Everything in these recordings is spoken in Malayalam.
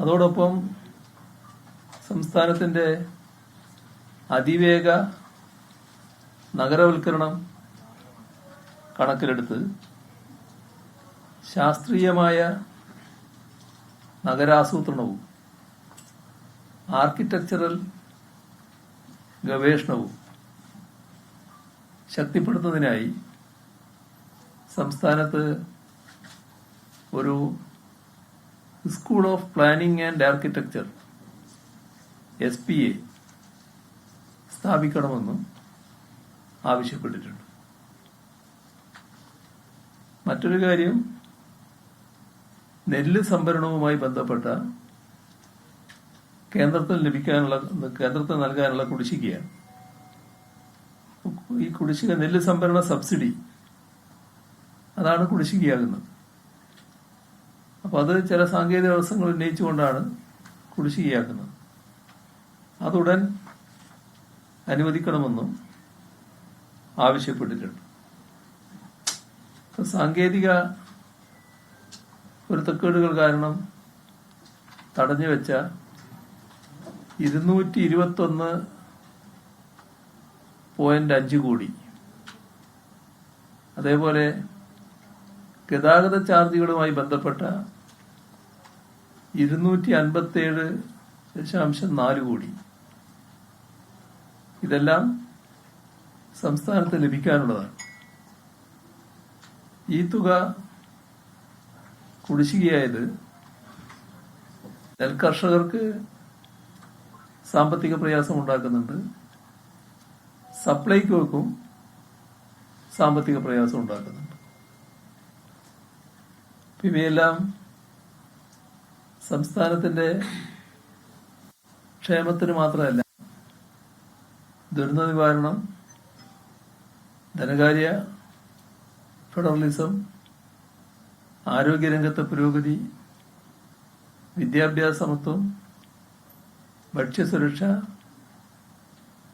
അതോടൊപ്പം സംസ്ഥാനത്തിന്റെ അതിവേഗ നഗരവൽക്കരണം കണക്കിലെടുത്ത് ശാസ്ത്രീയമായ നഗരാസൂത്രണവും ആർക്കിടെക്ചറൽ ഗവേഷണവും ശക്തിപ്പെടുത്തുന്നതിനായി സംസ്ഥാനത്ത് ഒരു school of planning and architecture S P A സ്ഥാപിക്കണമെന്നും ആവശ്യപ്പെട്ടിട്ടുണ്ട്. മറ്റൊരു കാര്യം നെല്ല് സംഭരണവുമായി ബന്ധപ്പെട്ട കേന്ദ്രത്തിൽ ലഭിക്കാനുള്ള കേന്ദ്രത്തിൽ നൽകാനുള്ള കുടിശ്ശികയാണ്. ഈ കുടിശ്ശിക നെല്ല് സംഭരണ സബ്സിഡി അതാണ് കുടിശ്ശികയാകുന്നത്. അപ്പൊ അത് ചില സാങ്കേതിക തടസ്സങ്ങൾ ഉന്നയിച്ചുകൊണ്ടാണ് കുടിശ്ശികയാക്കുന്നത്. അതുടൻ അനുവദിക്കണമെന്നും ആവശ്യപ്പെട്ടിട്ടുണ്ട്. സാങ്കേതിക പൊരുത്തക്കേടുകൾ കാരണം തടഞ്ഞു വെച്ച ഇരുന്നൂറ്റി ഇരുപത്തൊന്ന് പോയിന്റ് അഞ്ച് കോടി. അതേപോലെ ഗതാഗത ചാർജുകളുമായി ബന്ധപ്പെട്ട ഇരുന്നൂറ്റി അൻപത്തേഴ് ദശാംശം നാല് കോടി. ഇതെല്ലാം സംസ്ഥാനത്ത് ലഭിക്കാനുള്ളതാണ്. ഈ തുക കുടിശ്ശികയായത് നെൽകർഷകർക്ക് സാമ്പത്തിക പ്രയാസം ഉണ്ടാക്കുന്നുണ്ട് സപ്ലൈകോക്കും സാമ്പത്തിക പ്രയാസം ഉണ്ടാക്കുന്നുണ്ട് ഇവയെല്ലാം സംസ്ഥാനത്തിന്റെ ക്ഷേമത്തിന് മാത്രമല്ല ദുരന്ത നിവാരണം ധനകാര്യ ഫെഡറലിസം ആരോഗ്യരംഗത്തെ പുരോഗതി വിദ്യാഭ്യാസ സമത്വം ഭക്ഷ്യസുരക്ഷ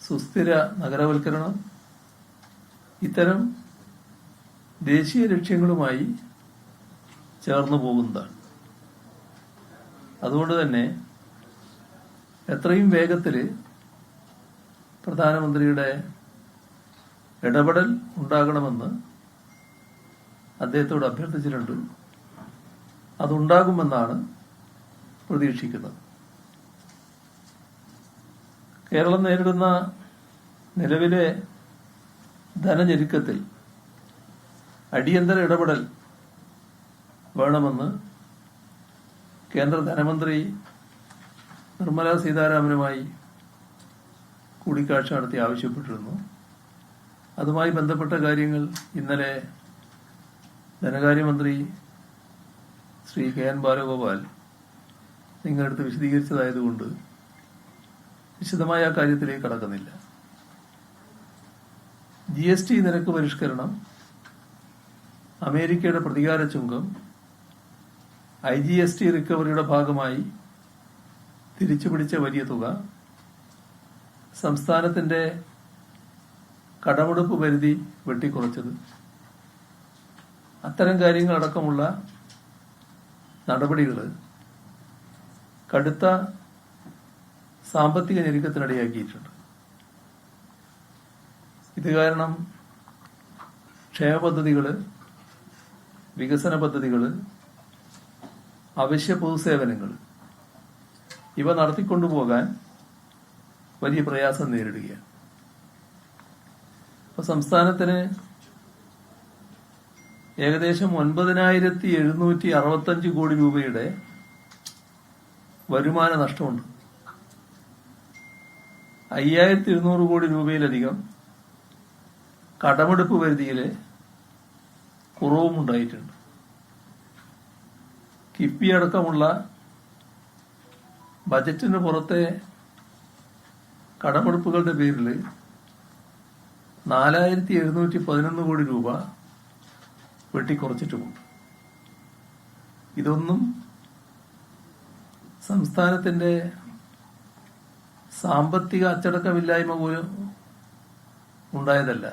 സുസ്ഥിര നഗരവൽക്കരണം ഇത്തരം ദേശീയ ലക്ഷ്യങ്ങളുമായി ചേർന്നു പോകുന്നതാണ്. അതുകൊണ്ട് തന്നെ എത്രയും വേഗത്തിൽ പ്രധാനമന്ത്രിയുടെ ഇടപെടൽ ഉണ്ടാകണമെന്ന് അദ്ദേഹത്തോട് അഭ്യർത്ഥിച്ചിട്ടുണ്ട്. അതുണ്ടാകുമെന്നാണ് പ്രതീക്ഷിക്കുന്നത്. കേരളം നേരിടുന്ന നിലവിലെ ധനഞ്ഞെരുക്കത്തിൽ അടിയന്തര ഇടപെടൽ വേണമെന്ന് കേന്ദ്ര ധനമന്ത്രി നിർമ്മല സീതാരാമനുമായി കൂടിക്കാഴ്ച നടത്തി ആവശ്യപ്പെട്ടിരുന്നു. അതുമായി ബന്ധപ്പെട്ട കാര്യങ്ങൾ ഇന്നലെ ധനകാര്യമന്ത്രി ശ്രീ കെ എൻ ബാലഗോപാൽ നിങ്ങളടുത്ത് വിശദീകരിച്ചതായതുകൊണ്ട് വിശദമായ ആ കാര്യത്തിലേക്ക് കടക്കുന്നില്ല. ജി എസ് ടി നിരക്ക് പരിഷ്കരണം അമേരിക്കയുടെ പ്രതികാര ചുങ്കം ഐ ജി എസ് ടി റിക്കവറിയുടെ ഭാഗമായി തിരിച്ചുപിടിച്ച വലിയ തുക സംസ്ഥാനത്തിന്റെ കടമെടുപ്പ് പരിധി വെട്ടിക്കുറച്ചത്. അത്തരം കാര്യങ്ങളടക്കമുള്ള നടപടികൾ കടുത്ത സാമ്പത്തിക ഞെരുക്കത്തിനിടയാക്കിയിട്ടുണ്ട്. ഇത് കാരണം ക്ഷേമ പദ്ധതികൾ വികസന പദ്ധതികൾ അവശ്യ പൊതുസേവനങ്ങൾ. ഇവ നടത്തിക്കൊണ്ടുപോകാൻ വലിയ പ്രയാസം നേരിടുകയാണ്. അപ്പൊ സംസ്ഥാനത്തിന് ഏകദേശം ഒൻപതിനായിരത്തി എഴുന്നൂറ്റി അറുപത്തഞ്ച് കോടി രൂപയുടെ വരുമാന നഷ്ടമുണ്ട്. അയ്യായിരത്തി ഇരുന്നൂറ് കോടി രൂപയിലധികം കടമെടുപ്പ് പരിധിയിലെ കുറവും ഉണ്ടായിട്ടുണ്ട് കിഫ്ബി അടക്കമുള്ള ബജറ്റിന് പുറത്തെ കടമെടുപ്പുകളുടെ പേരിൽ നാലായിരത്തി എഴുന്നൂറ്റി പതിനൊന്ന് കോടി രൂപ വെട്ടിക്കുറച്ചിട്ടുമുണ്ട്. ഇതൊന്നും സംസ്ഥാനത്തിന്റെ സാമ്പത്തിക അച്ചടക്കമില്ലായ്മ പോലും ഉണ്ടായതല്ല.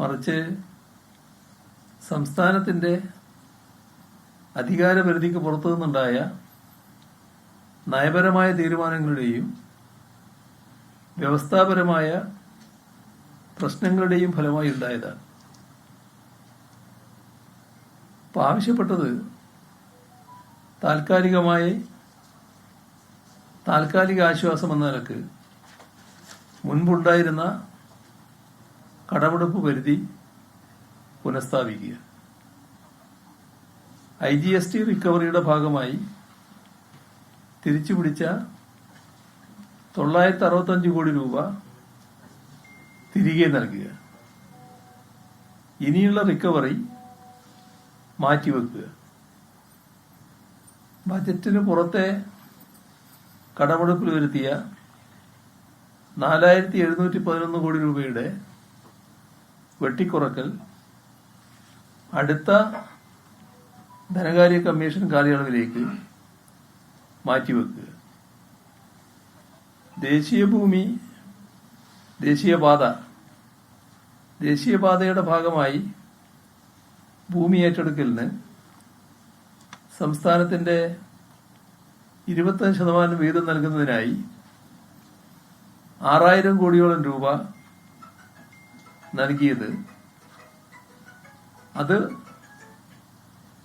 മറിച്ച് സംസ്ഥാനത്തിന്റെ അധികാരപരിധിക്ക് പുറത്തു നിന്നുണ്ടായ നയപരമായ തീരുമാനങ്ങളുടെയും വ്യവസ്ഥാപരമായ പ്രശ്നങ്ങളുടെയും ഫലമായി ഉണ്ടായതാണ്. അപ്പൊ ആവശ്യപ്പെട്ടത് താൽക്കാലികമായി താൽക്കാലിക ആശ്വാസം എന്ന നിലയ്ക്ക് മുൻപുണ്ടായിരുന്ന കടമെടുപ്പ് പരിധി പുനഃസ്ഥാപിക്കുക. ഐ ജി എസ് ടി റിക്കവറിയുടെ ഭാഗമായി തിരിച്ചുപിടിച്ച തൊള്ളായിരത്തി അറുപത്തഞ്ച് കോടി രൂപ തിരികെ നൽകുക. ഇനിയുള്ള റിക്കവറി മാറ്റിവെക്കുക. ബജറ്റിന് പുറത്തെ കടമെടുപ്പിൽ വരുത്തിയ നാലായിരത്തി എഴുന്നൂറ്റി പതിനൊന്ന് കോടി രൂപയുടെ വെട്ടിക്കുറക്കൽ അടുത്ത ധനകാര്യ കമ്മീഷൻ കാലയളവിലേക്ക് മാറ്റിവെക്കുക. ദേശീയ ഭൂമി ദേശീയപാത ദേശീയപാതയുടെ ഭാഗമായി ഭൂമി ഏറ്റെടുക്കലിന് സംസ്ഥാനത്തിന്റെ ഇരുപത്തഞ്ച് ശതമാനം വീതം നൽകുന്നതിനായി ആറായിരം കോടിയോളം രൂപ നൽകിയത്. അത്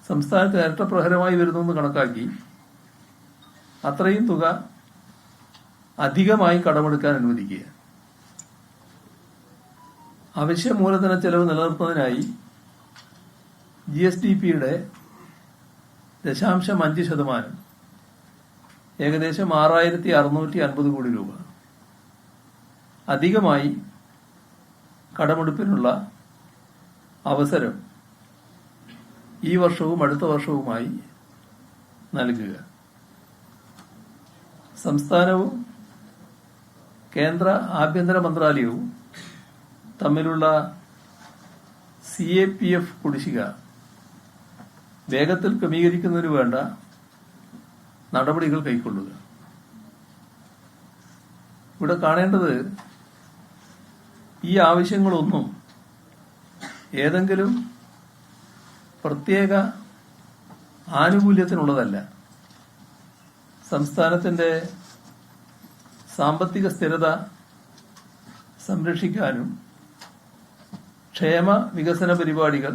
സംസ്ഥാനത്ത് ഇരട്ടപ്രഹരമായി വരുന്നു കണക്കാക്കി അത്രയും തുക അധികമായി കടമെടുക്കാൻ അനുവദിക്കുക. അവശ്യ മൂലധന ചെലവ് നിലനിർത്തുന്നതിനായി ജി എസ് ഡി പിയുടെ ദശാംശം അഞ്ച് ശതമാനം ഏകദേശം ആറായിരത്തി അറുന്നൂറ്റി അൻപത് കോടി രൂപ അധികമായി കടമെടുപ്പിനുള്ള അവസരം ഈ വർഷവും അടുത്ത വർഷവുമായി നൽകുക. സംസ്ഥാനവും കേന്ദ്ര ആഭ്യന്തര മന്ത്രാലയവും തമ്മിലുള്ള സി എ പി എഫ് കുടിശ്ശിക വേഗത്തിൽ ക്രമീകരിക്കുന്നതിന് വേണ്ട നടപടികൾ കൈക്കൊള്ളുക. ഇവിടെ കാണേണ്ടത് ഈ ആവശ്യങ്ങളൊന്നും ഏതെങ്കിലും പ്രത്യേക ആനുകൂല്യത്തിനുള്ളതല്ല. സംസ്ഥാനത്തിന്റെ സാമ്പത്തിക സ്ഥിരത സംരക്ഷിക്കാനും ക്ഷേമ വികസന പരിപാടികൾ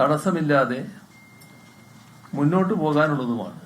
തടസ്സമില്ലാതെ മുന്നോട്ടു പോകാനുള്ളതുമാണ്.